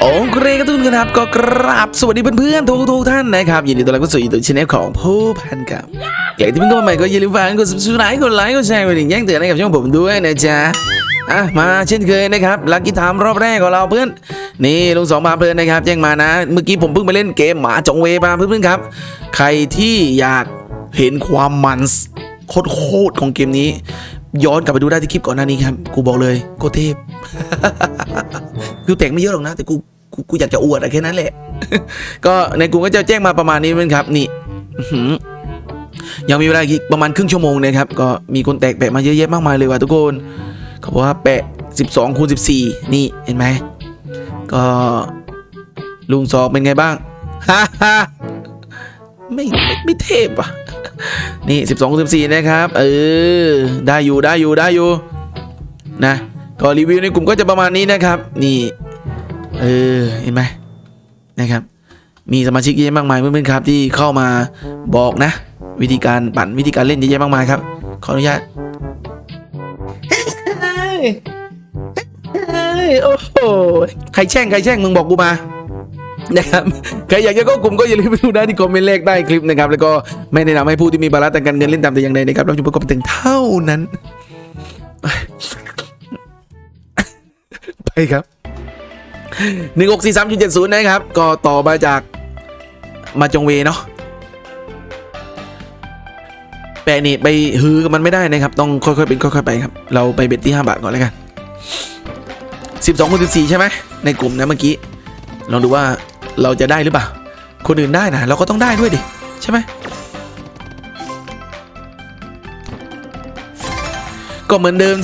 โอเคครับทุกคนครับก็กราบสวัสดีเพื่อนๆทุกทุกท่านนะครับยินดีต้อนรับเข้าสู่ยูทูบช anel ของผู้พันกับอยากที่เพื่อนๆใหม่ก็อย่าลืมฝากกด subscribe กดไลค์กดแชร์กดดิ่งแจ้งเตือนให้กับช่องผมด้วยนะจ๊ะอะมาเช่นเคยนะครับลักกี้ไทม์รอบแรกของเราเพื่อน นี่ลุงสองมาเพลินนะครับแจ้งมานะ เมื่อกี้ผมเพิ่งไปเล่นเกมหมาจงเวมาเพื่อนๆครับ ใครที่อยากเห็นความมันโคตรของเกมนี้ ย้อนกลับไปดูได้ที่คลิปก่อนหน้านี้ครับ กูบอกเลยโคเทพคือแต่งไม่เยอะหรอกนะ แต่กูกูกูอยากจะอวดอะแค่นั้นแหละ ก็ในกลุ่มก็จะแจ้งมาประมาณนี้เพื่อนครับ นี่ยังมีเวลาอีกประมาณครึ่งชั่วโมงนะครับ ก็มีคนแตกแปะมาเยอะแยะมากมายเลยว่ะทุกคนเขาบอกว่าแปะ 12คูณ14 นี่เห็นไหมก็ลุงสองเป็นไงบ้างฮ่าฮ่า ไม่ไม่ไม่เทพอะ นี่12คูณ14นะครับ เออ ได้อยู่ได้อยู่ได้อยู่ นะ ก็รีวิวในกลุ่มก็จะประมาณนี้นะครับ นี่ เออ เห็นไหมนะครับ มีสมาชิกเยอะแยะมากมายเพื่อนๆครับ ที่เข้ามาบอกนะ วิธีการปั่นวิธีการเล่นเยอะแยะมากมายครับ ขออนุญาตโอ้โห ใครแช่งใครแช่งมึงบอกกูมา นะครับใครอยากจะเข้ากลุ่มก็อย่าลืมไปดูได้ที่คอมเมนต์เลขใต้คลิปนะครับ แล้วก็ไม่แนะนำให้ผู้ที่มีบาระทางการเงินเล่นตามแต่อย่างใดนะครับเราจะประกอบแต่งเท่านั้น ไปครับหนึ่งหกสี่สามจุดเจ็ดศูนย์นะครับ ก็ต่อมาจากมาจงเวเนาะแปะนี่ไปฮือกับมันไม่ได้นะครับ ต้องค่อยๆเป็นค่อยๆไปครับ เราไปเบ็ดที่ห้าบาทก่อนแล้วกันสิบสองคนสิบสี่ใช่ไหมในกลุ่มนะเมื่อกี้ลองดูว่า เราจะได้หรือเปล่า คนอื่นได้นะเราก็ต้องได้ด้วยดิ ใช่ไหม ก็เหมือนเดิม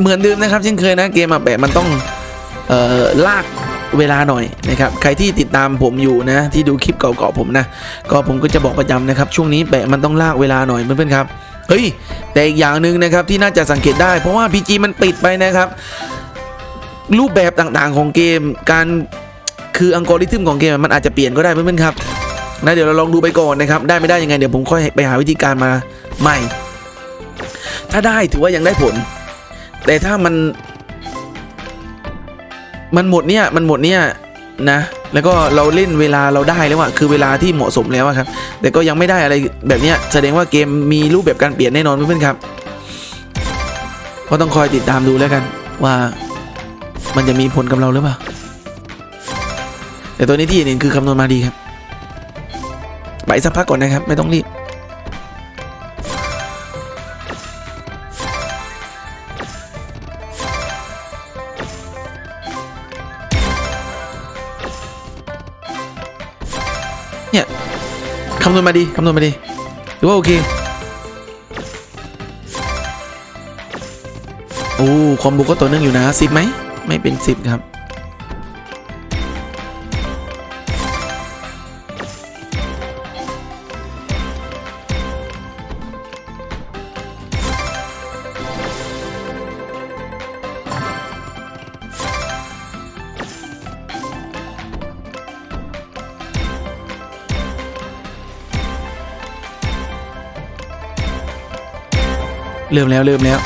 เหมือนเดิมนะครับเช่นเคยนะเกมอะแบบมันต้องเอ่อลากเวลาหน่อยนะครับใครที่ติดตามผมอยู่นะ ที่ดูคลิปเก่าๆผมนะ ก็ผมก็จะบอกประจำนะครับ ช่วงนี้แปะมันต้องลากเวลาหน่อยเพื่อนๆครับเฮ้ยแต่อีกอย่างหนึ่งนะครับที่น่าจะสังเกตได้ เพราะว่า PG มันปิดไปนะครับ รูปแบบต่างๆของเกมการ คืออัลกอริทึมของเกมมันอาจจะเปลี่ยนก็ได้เพื่อนๆครับนะเดี๋ยวเราลองดูไปก่อนนะครับ ได้ไม่ได้ยังไงเดี๋ยวผมค่อยไปหาวิธีการมาใหม่ ถ้าได้ถือว่ายังได้ผล แต่ถ้ามัน มันหมดเนี่ยมันหมดเนี่ยนะ แล้วก็เราเล่นเวลาเราได้แล้วอะคือเวลาที่เหมาะสมแล้วอะครับ แต่ก็ยังไม่ได้อะไรแบบเนี้ยแสดงว่าเกมมีรูปแบบการเปลี่ยนแน่นอนเพื่อนๆครับก็ต้องคอยติดตามดูแล้วกัน ว่ามันจะมีผลกับเราหรือเปล่า แต่ตัวนี้ที่เห็นคือคำนวณมาดีครับไปสักพักก่อนนะครับ ไม่ต้องรีบ เนี่ยคำนวณมาดีคำนวณมาดีหรือว่าโอเค โอ้ คอมโบก็ตัวนึงอยู่นะสิบไหม ไม่เป็นสิบครับ เริ่มแล้วเริ่มแล้ว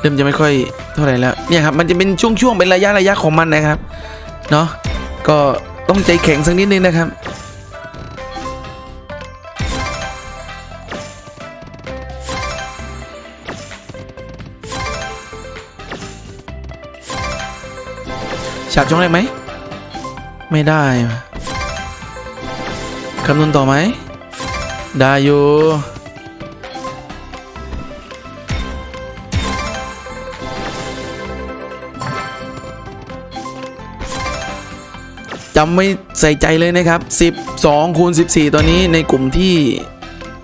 เริ่มจะไม่ค่อยเท่าไหร่แล้วเนี่ยครับมันจะเป็นช่วงๆเป็นระยะระยะของมันนะครับเนาะก็ต้องใจแข็งสักนิดนึงนะครับฉาบช่องแรกไหม ไม่ได้ คำนวณต่อไหม ได้อยู่ จำไม่ใส่ใจเลยนะครับ 12คูณ14ตัวนี้ในกลุ่มที่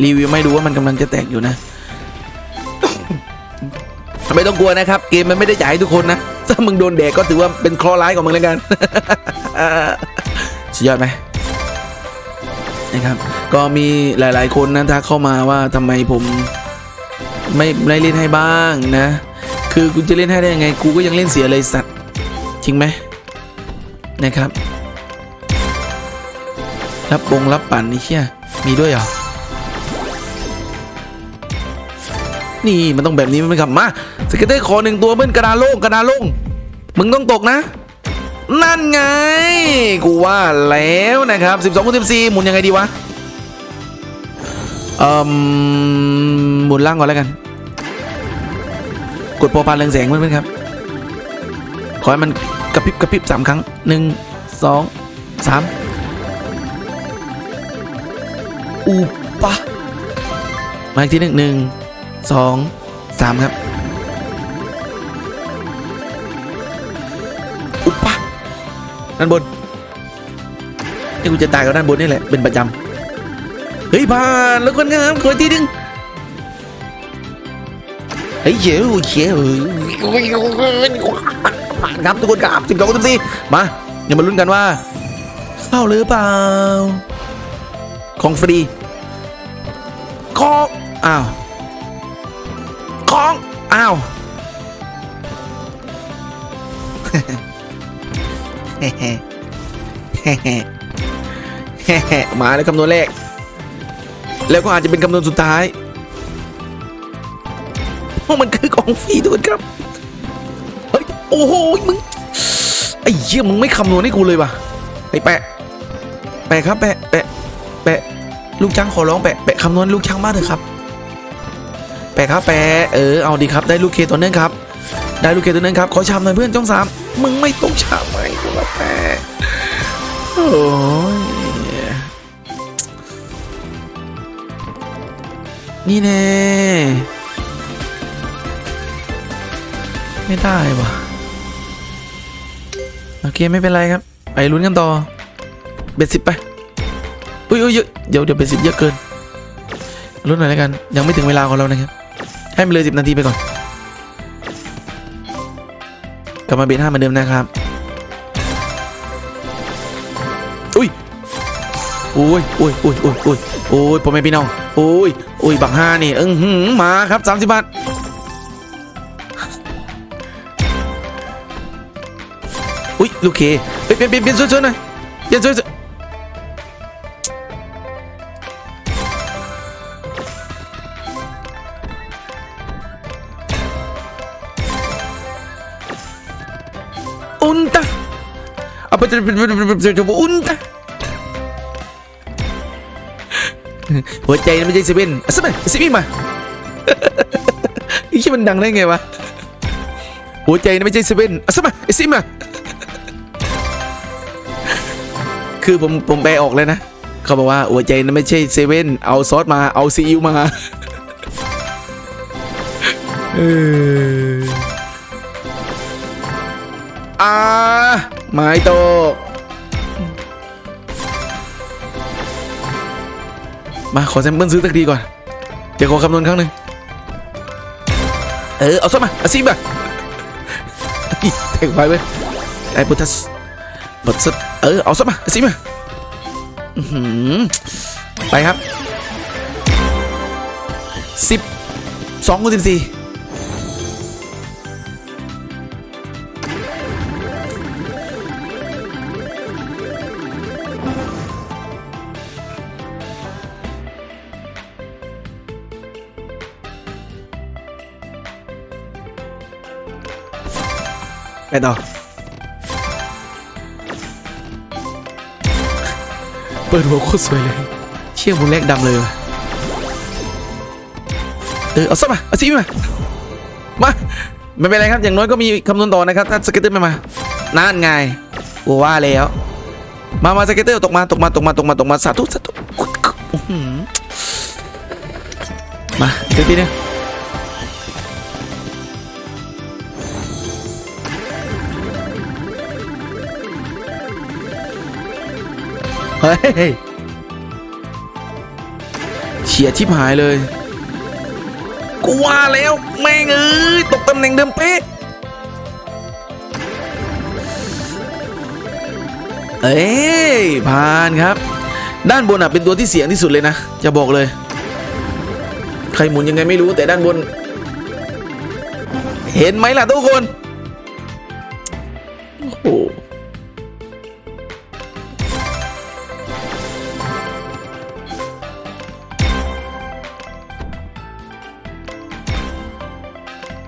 รีวิวไม่ดูว่ามันกำลังจะแตกอยู่นะไม่ต้องกลัวนะครับ เกมมันไม่ได้จ่ายให้ทุกคนนะ ถ้ามึงโดนแดกก็ถือว่าเป็นคราะห์ร้ายของมึงแล้วกันสุดยอดไหมนะครับ ก็มีหลาย ๆ คนนะทักเข้ามาว่าทำไมผมไม่ไม่เล่นให้บ้างนะ คือกูจะเล่นให้ได้ยังไง กูก็ยังเล่นเสียเลยสัตว์จริงไหมนะครับ รับปงรับปั่นนี่เชี่ยมีด้วยเหรอ นี่มันต้องแบบนี้มันไม่ขับมา สเก็ตเตอร์ขอหนึ่งตัวเบิ้ลกระดาโล่งกระดาโล่งมึงต้องตกนะ นั่นไง กูว่าแล้วนะครับ 12คูณ14 หมุนยังไงดีวะ เอ่อหมุนล่างก่อนแล้วกัน กดโปรปานเรืองแสงเพื่อนๆครับ ขอให้มันกระพริบกระพริบสามครั้งหนึ่งสองสาม อุปะมาอีกทีหนึ่งหนึ่งสองสามครับอุปะด้านบนนี่กูจะตายกับด้านบนนี่แหละเป็นประจำเฮ้ยผ่านแล้วคนงามขออีกทีหนึงเฮ้ยเจ๋วเจ๋วผ่านครับทุกคนครับสิบสองสิบสี่มาเดี๋ยวมาลุ้นกันว่าเข้าหรือเปล่า ของฟรี ของ อ้าว ของ อ้าวเฮ้เฮ้เฮ้เฮ้เฮ้เฮ้มาในคำนวณแรกแล้วก็อาจจะเป็นคำนวณสุดท้ายเพราะมันคือของฟรีทุกคนครับ เฮ้ย โอ้โห มึง ไอ้เหี้ยมึงไม่คำนวณให้กูเลยว่ะไอ้แปะ แปะครับ แปะ แปะ ลูกช้างขอร้องแปะแปะคำนวณลูกช้างมากเถอะครับ แปะครับแปะเออเอาดีครับได้ลูกเคตัวนึงครับ ได้ลูกเคตัวนึงครับขอชามหน่อยเพื่อนจ้องสามมึงไม่ต้องชามไหมกูละแปะโอ้ยนี่แน่ไม่ได้ว่ะโอเคไม่เป็นไรครับ ไปลุ้นกันต่อเบ็ดสิบไป อุ้ยอุ้ยเยอะเดี๋ยวเดี๋ยวเบ็ดสิบเยอะเกินลุ้นหน่อยแล้วกัน ยังไม่ถึงเวลาของเรานะครับ ให้มันเลยสิบนาทีไปก่อน กลับมาเบ็ดห้าเหมือนเดิมนะครับ อุ้ยโอ้ยโอ้ยโอ้ยโอ้ยโอ้ยโอ้ยพ่อแม่พี่น้องโอ้ยโอ้ยบักห้านี่เอิงหืมมาครับสามสิบบาทอุ้ยลูกเคเปลี่ยนเปลี่ยนเปลี่ยนช่วยๆหน่อยเปลี่ยนช่วย จะอุนตะหัวใจมันไม่ใช่เซเว่นอะสมัยสิมีมาอีกมันดังได้ไงวะหัวใจนี่ไม่ใช่เซเว่นอะสมัยสิมาคือผมผมแปลออกเลยนะ เขาบอกว่าหัวใจนั้นไม่ใช่เซเว่นเอาซอสมาเอาซีอิ๊วมาเอออ่า ไม้โต มาขอแซมเปิลซื้อสักทีก่อน เดี๋ยวขอคำนวณครั้งหนึ่งเออ เอาซอสมาเอาซีมาแทงไปเว้ยไอ้พุทธสบทสดเออ เอาซอสมาเอาซีมาไปครับสิบสองคูณสิบสี่ ไปต่อเปิดหัวโคตรสวยเลย เชี่ยมุนแรกดำเลยวะเออเอาซะมาเอาซีมามาไม่เป็นไรครับ อย่างน้อยก็มีคำนวณต่อนะครับ ถ้าสเก็ตเตอร์ไม่มานั่นไงกูว่าแล้ว มามาสเก็ตเตอร์ตกมาตกมาตกมาตกมาตกมาสาธุสาธุอื้อหือมาอีกทีนึง เฮ้ยเฉียดชิบหายเลย กูว่าแล้วแม่งเอ้ยตกตำแหน่งเดิมเป๊ะเอ้ยผ่านครับ ด้านบนอะเป็นตัวที่เสียงที่สุดเลยนะ จะบอกเลย ใครหมุนยังไงไม่รู้แต่ด้านบน เห็นไหมล่ะทุกคน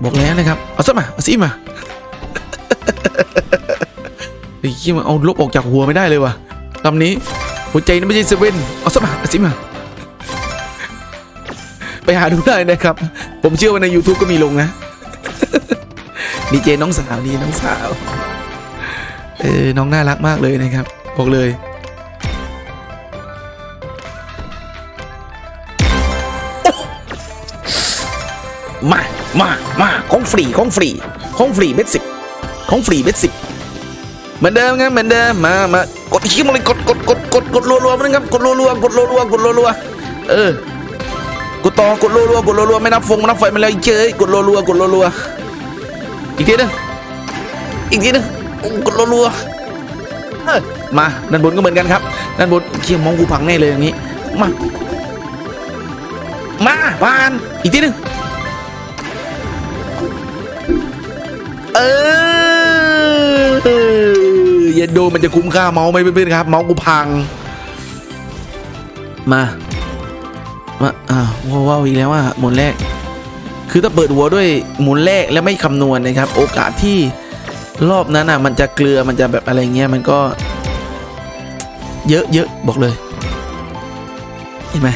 บอกแล้วนะครับ เอาซะมาเอาซิมาไอ้เหี้มันเอาลบออกจากหัวไม่ได้เลยว่ะคำนี้หัวใจนี่ไม่ใช่เซเว่นเอาสมาเอาสิมา ไปหาดูได้นะครับ ผมเชื่อว่าใน YouTube ก็มีลงนะดีเจน้องสาวนี่น้องสาว เออน้องน่ารักมากเลยนะครับ บอกเลย มา มา มาของฟรีของฟรีของฟรีเบ็ดสิบของฟรีเบ็ดสิบเหมือนเดิมครับเหมือนเดิมมามากดขี้มาเลยกดกดกดกดกดรัวๆมันครับ กดรัวๆกดรัวๆกดรัวๆเออกดต่อกดรัวๆกดรัวๆไม่นับฟงไม่นับไฟมาเลยเจ้กดรัวๆกดรัวๆอีกทีหนึงอีกทีหนึงกดรัวๆเออมาด้านบนก็เหมือนกันครับด้านบนเคียงมองกูพังแน่เลยอย่างนี้มามาผ่านอีกทีหนึง เออเย็นโดมันจะคุ้มค่าเมาส์ไหมเพื่อนๆครับเมาส์กูพัง มาว่าอ้าวว้าวาอีกแล้วอะหมุนแรก คือถ้าเปิดหัวด้วยหมุนแรกแล้วไม่คำนวณนะครับ โอกาสที่รอบนั้นอะ มันจะเกลือมันจะแบบอะไรเงี้ยมันก็ เยอะเยอะบอกเลย เห็นไหม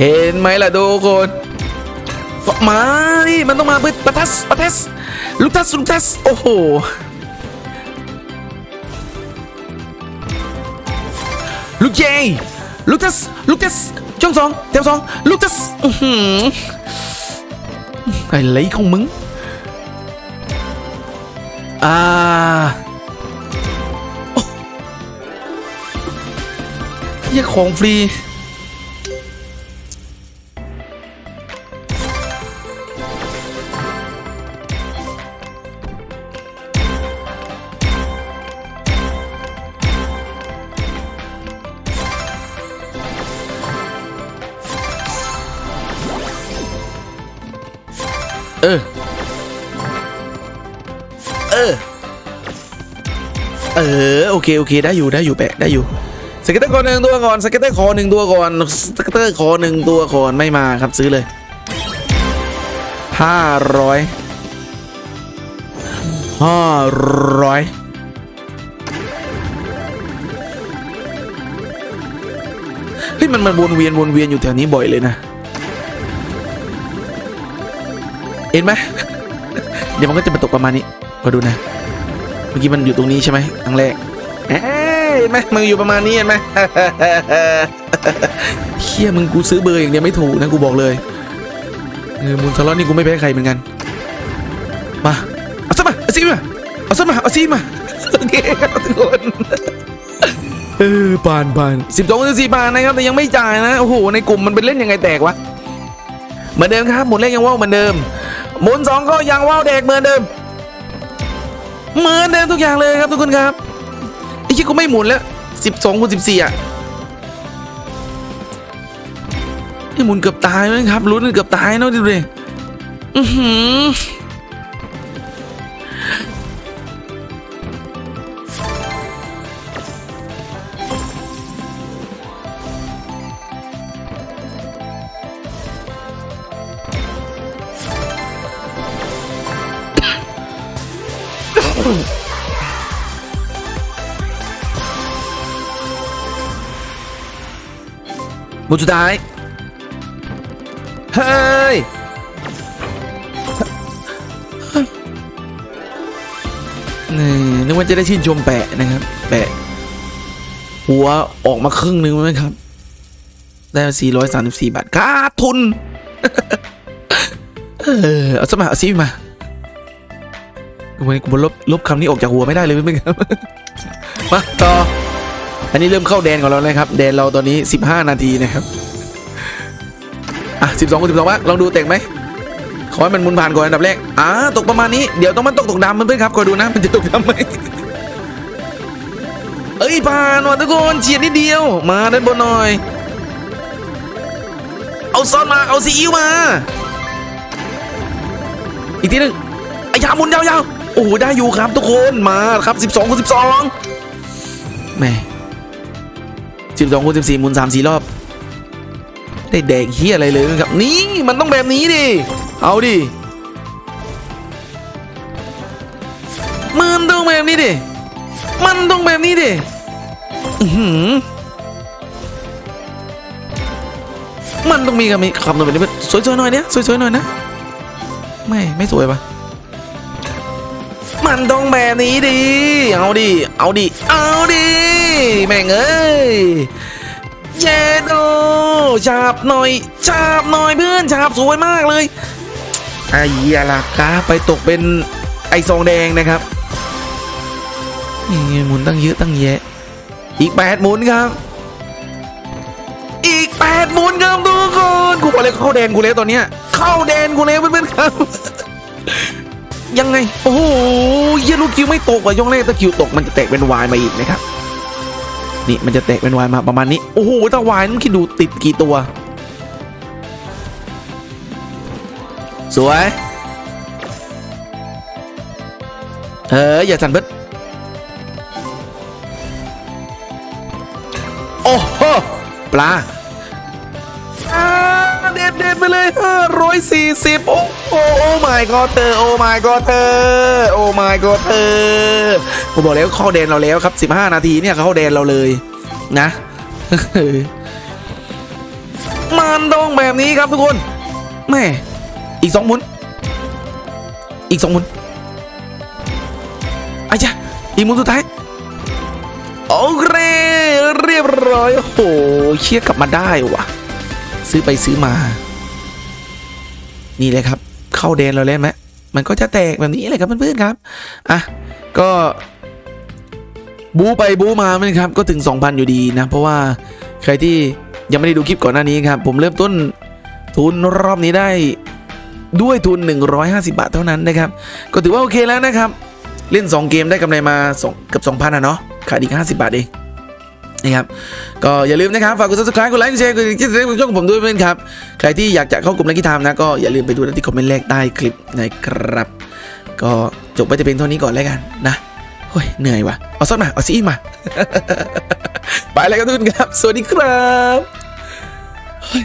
เห็นไหมล่ะทุกคน มาดิมันต้องมาเพื่อปะทัสปะทัสลูกทัสลูกทัสโอ้โหลูกเจลูกทัสลูกทัสช่องสองแถวสองลูกทัสอื้อหืออะไรของมึงอ่าอ้เหี้ยของฟรี เออ เออ เออ โอเค โอเค ได้อยู่ ได้อยู่แปะได้อยู่ สเก็ตเตอร์คอหนึ่งตัวก่อน สเก็ตเตอร์คอหนึ่งตัวก่อน สเก็ตเตอร์คอหนึ่งตัวก่อน ไม่มาครับซื้อเลยห้าร้อยห้าร้อยเฮ้ยมันมันวนเวียนวนเวียนอยู่แถวนี้บ่อยเลยนะ เห็นไหมเดี๋ยวมันก็จะมาตกประมาณนี้มาดูนะ เมื่อกี้มันอยู่ตรงนี้ใช่ไหมครั้งแรกเห็นไหมมันอยู่ประมาณนี้เห็นไหมเฮียมึงกูซื้อเบอร์อย่างเดียวไม่ถูกนะกูบอกเลยเออมูลสล็อตนี่กูไม่แพ้ใครเหมือนกัน มาเอาซะมาเอาซีมาเอาซะมาเอาซีมาโอเคทุกคนเออปานปานสิบสองสิบสี่บาทนะครับแต่ยังไม่จ่ายนะโอ้โหในกลุ่มมันเป็นเล่นยังไงแตกวะเหมือนเดิมครับหมุนเลขยังว่าวเหมือนเดิม หมุนสองก็ยังว่าวเด็กเหมือนเดิม เหมือนเดิมทุกอย่างเลยครับทุกคนครับไอ้ที่กูไม่หมุนแล้วสิบสองคูณสิบสี่อะไอ้หมุนเกือบตายเลยครับลุ้นเกือบตายเนาะดูดิอือหือ มุนสุดท้าย เฮ้ย นี่นึกว่าจะได้ชื่นชมแปะนะครับ แปะ หัวออกมาครึ่งหนึ่งไหมครับ ได้ 434 บาท ขาดทุน เออ เอาสมาเอาซีมา วันนี้กูลบลบคำนี้ออกจากหัวไม่ได้เลยเพื่อนๆครับ มาต่อ อันนี้เริ่มเข้าแดนของเราแล้วครับ แดนเราตอนนี้ 15 นาทีนะครับ อะ 12คูณ12วะลองดูเต่งไหมขอให้มันมุนผ่านก่อนอันดับแรก อ่า ตกประมาณนี้ เดี๋ยวต้องมันตกตกดำมันเพื่อนครับคอยดูนะ มันจะตกดำไหมเอ้ยผ่านว่ะทุกคนเฉียดนิดเดียว มาด้านบนหน่อย เอาซอสมา เอาซีอิ๊วมา อีกทีหนึงไอ้ยาหมุนยาวๆ โอ้ได้อยู่ครับทุกคนมาครับ 12คูณ12แม่12คูณ14หมุน3 4รอบ ได้แดกเฮียอะไรเลยครับนี่มันต้องแบบนี้ดิเอาดิมันต้องแบบนี้ดิมันต้องแบบนี้ดิอื้อหือมันต้องมีกับมีคำนวณแบบนี้สวยๆหน่อยเนี่ยสวยๆหน่อยนะไม่ไม่สวยปะ มันต้องแบบนี้ดิ เอาดิ เอาดิ เอาดิ แม่งเอ้ยเจโดจับหน่อยจับหน่อยเพื่อนจับสวยมากเลยไอ้เหี้ยลักาไปตกเป็นไอซองแดงนะครับนี่หมุนตั้งเยอะตั้งแยะ อีกแปดหมุนครับ อีกแปดหมุนครับทุกคนกูบอกเลยเข้าแดนกูแล้วตอนเนี้ยเข้าแดนกูแล้วเพื่อนๆครับ ยังไง โอ้โหเยลูกคิวไม่ตกว่ะยองแรกถ้าคิวตกมันจะแตกเป็นวายมาอีกนะครับ นี่มันจะแตกเป็นวายมาประมาณนี้ โอ้โหถ้าวายมันคิดดูติดกี่ตัว สวย เอออย่าสั่นเบิดโอ้โหปลาอ่า เด็ดเด็ดไปเลยห้าร้อยสี่สิบโอ้โหโอ้ my god เธอ โอ้ my god เธอ โอ้ my god เธอ ผมบอกแล้วเข้าแดนเราแล้วครับ 15 นาทีเนี่ยเข้าแดนเราเลยนะ มันต้องแบบนี้ครับทุกคน แม่ อีกสองหมุน อีกสองหมุนอาจ้ะอีกหมุนสุดท้ายโอเคเรียบร้อยโอ้โหเชี่ยกลับมาได้วะซื้อไปซื้อมา นี่เลยครับ เข้าแดนเราเล่นไหมมันก็จะแตกแบบนี้เลยครับเพื่อนๆครับอะก็บูไปบูมาไหมครับ ก็ถึง 2,000 อยู่ดีนะ เพราะว่าใครที่ยังไม่ได้ดูคลิปก่อนหน้านี้ครับ ผมเริ่มต้นทุนรอบนี้ได้ด้วยทุน 150 บาทเท่านั้นนะครับ ก็ถือว่าโอเคแล้วนะครับ เล่น 2 เกมได้กำไรมา2เกือบ2,000อะเนาะขาดอีก 50 บาทเอง นะครับก็อย่าลืมนะครับฝากกด subscribe กดไลค์กดแชร์กดติดตามช่องของผมด้วยเพื่อนครับ ใครที่อยากจะเข้ากลุ่มนักกีฬานะก็อย่าลืมไปดูที่คอมเมนต์แรกใต้คลิปนะครับ ก็จบไปจะเป็นเท่านี้ก่อนแล้วกันนะเฮ้ยเหนื่อยว่ะเอาซอสมาเอาซีอิ๊วมา ไปแล้วครับทุกคนครับ สวัสดีครับเฮ้ย